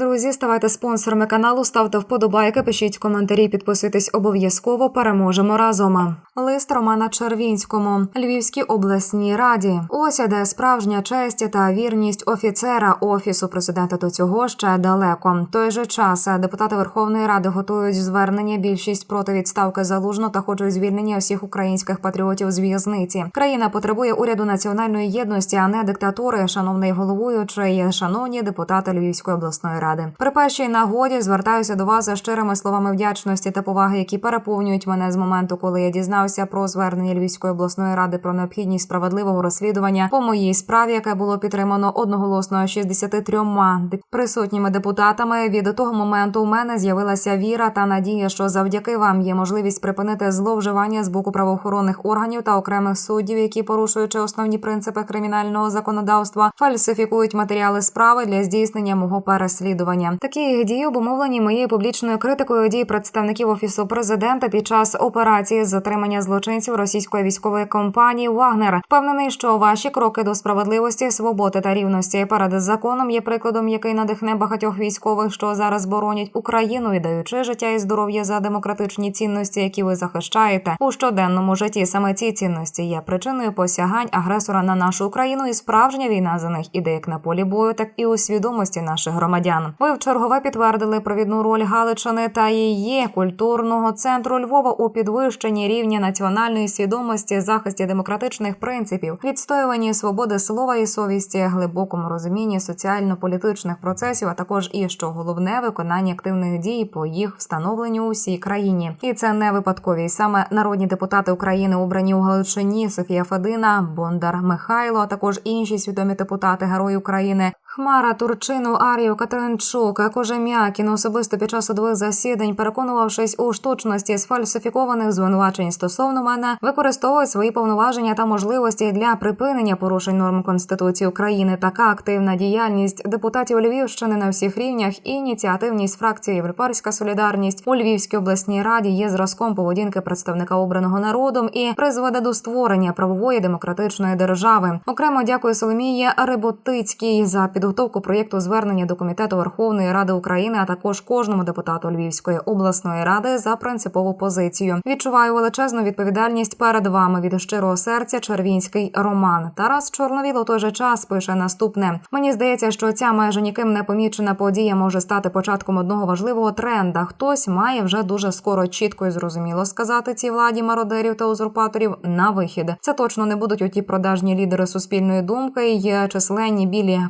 Друзі, ставайте спонсорами каналу, ставте вподобайки, пишіть коментарі, підписуйтесь обов'язково. Переможемо разом. Лист Романа Червінському, Львівській обласній раді. Ось іде справжня честь та вірність офіцера офісу президента до цього ще далеко. Той же час депутати Верховної Ради готують звернення. Більшість проти відставки залужно та хочуть звільнення всіх українських патріотів з в'язниці. Країна потребує уряду національної єдності, а не диктатури. Шановний головуючий, шановні депутати Львівської обласної ради. При першій нагоді звертаюся до вас за щирими словами вдячності та поваги, які переповнюють мене з моменту, коли я дізнався про звернення Львівської обласної ради про необхідність справедливого розслідування по моїй справі, яке було підтримано одноголосно 63 деп- присутніми депутатами. Від того моменту у мене з'явилася віра та надія, що завдяки вам є можливість припинити зловживання з боку правоохоронних органів та окремих суддів, які порушуючи основні принципи кримінального законодавства, фальсифікують матеріали справи для здійснення мого переслідування. Такі дії обумовлені моєю публічною критикою дій представників офісу президента під час операції з затримання злочинців російської військової компанії Вагнер. Впевнений, що ваші кроки до справедливості, свободи та рівності перед законом є прикладом, який надихне багатьох військових, що зараз боронять Україну, віддаючи життя і здоров'я за демократичні цінності, які ви захищаєте у щоденному житті. Саме ці цінності є причиною посягань агресора на нашу Україну і справжня війна за них іде як на полі бою, так і у свідомості наших громадян. Ви в чергове підтвердили провідну роль Галичини та її культурного центру Львова у підвищенні рівня національної свідомості, захисті демократичних принципів, відстоюванні свободи слова і совісті, глибокому розумінні соціально-політичних процесів, а також і що головне виконання активних дій по їх встановленню у всій країні. І це не випадковість. Саме народні депутати України обрані у Галичині Софія Федина, Бондар Михайло, а також інші свідомі депутати Герої України. Хмара Турчину, Арію Катеринчук, Кожем'якін особисто під час судових засідань, переконувавшись у штучності сфальсифікованих звинувачень стосовно мене, використовують свої повноваження та можливості для припинення порушень норм Конституції України. Така активна діяльність депутатів Львівщини на всіх рівнях і ініціативність фракції Європейська Солідарність у Львівській обласній раді є зразком поведінки представника обраного народом і призведе до створення правової демократичної держави. Окремо дякую Соломії Реботицькій за підготовку проєкту звернення до комітету Верховної Ради України, а також кожному депутату Львівської обласної ради за принципову позицію. Відчуваю величезну відповідальність перед вами від щирого серця. Червінський Роман Тарас Чорновіл у той же час пише наступне. Мені здається, що ця майже ніким не помічена подія може стати початком одного важливого тренда. Хтось має вже дуже скоро чітко і зрозуміло сказати цій владі мародерів та узурпаторів на вихід. Це точно не будуть оті продажні лідери суспільної думки й численні білі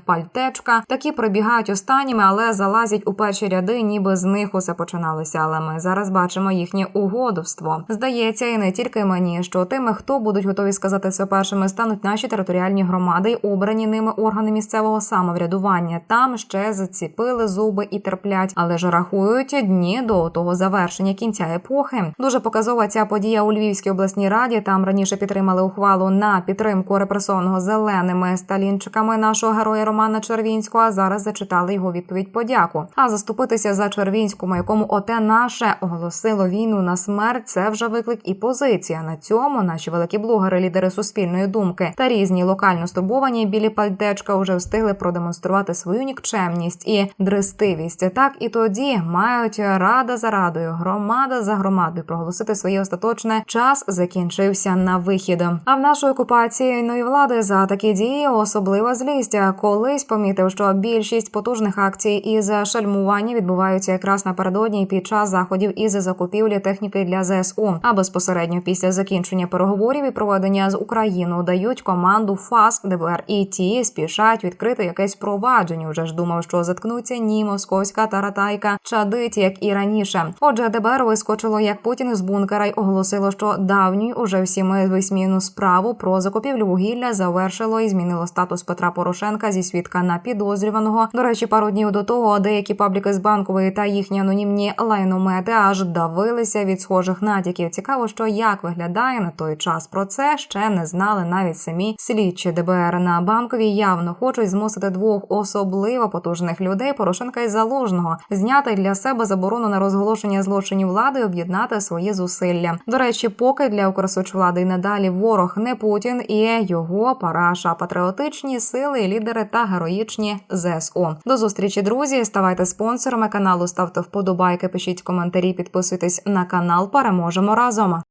пальтечка. Такі прибігають останніми, але залазять у перші ряди, ніби з них усе починалося. Але ми зараз бачимо їхнє угодовство. Здається, і не тільки мені, що тими, хто будуть готові сказати це першими, стануть наші територіальні громади, обрані ними органи місцевого самоврядування. Там ще заціпили зуби і терплять, але ж рахують дні до того завершення кінця епохи. Дуже показова ця подія у Львівській обласній раді. Там раніше підтримали ухвалу на підтримку репресованого зеленими сталінчиками нашого героя Романа Червінського. А зараз зачитали його відповідь подяку. А заступитися за Червінському, якому оте наше оголосило війну на смерть. Це вже виклик і позиція. На цьому наші великі блогери, лідери суспільної думки та різні локально стурбовані білі пальтечка вже встигли продемонструвати свою нікчемність і дрестивість. Так і тоді мають рада за радою, громада за громадою проголосити своє остаточне час закінчився на вихід. А в нашої окупаційної влади за такі дії особлива злість. Колись помітив, що більшість потужних акцій із шальмування відбуваються якраз напередодні під час заходів із закупівлі техніки для ЗСУ. А безпосередньо після закінчення переговорів і проведення з Україною дають команду ФАС, ДБР і ті спішать відкрити якесь провадження. Вже ж думав, що заткнуться ні московська таратайка чадить, як і раніше. Отже, ДБР вискочило як Путін з бункера й оголосило, що давню уже всіми висміяну справу про закупівлю вугілля завершило і змінило статус Петра Порошенка зі свідка на підозрюваного. До речі, пару днів до того деякі пабліки з банкової та їхні анонімні лайномети аж давилися від схожих натяків. Цікаво, що як виглядає на той час. Про це ще не знали навіть самі слідчі ДБР на банковій. Явно хочуть змусити двох особливо потужних людей Порошенка і Залужного зняти для себе заборону на розголошення злочинів влади, і об'єднати свої зусилля. До речі, поки для Укрсоцвлади і надалі ворог не Путін і його параша, патріотичні сили, лідери та герої героїчні ЗСУ. До зустрічі, друзі. Ставайте спонсорами каналу, ставте вподобайки, пишіть коментарі, підписуйтесь на канал. Переможемо разом.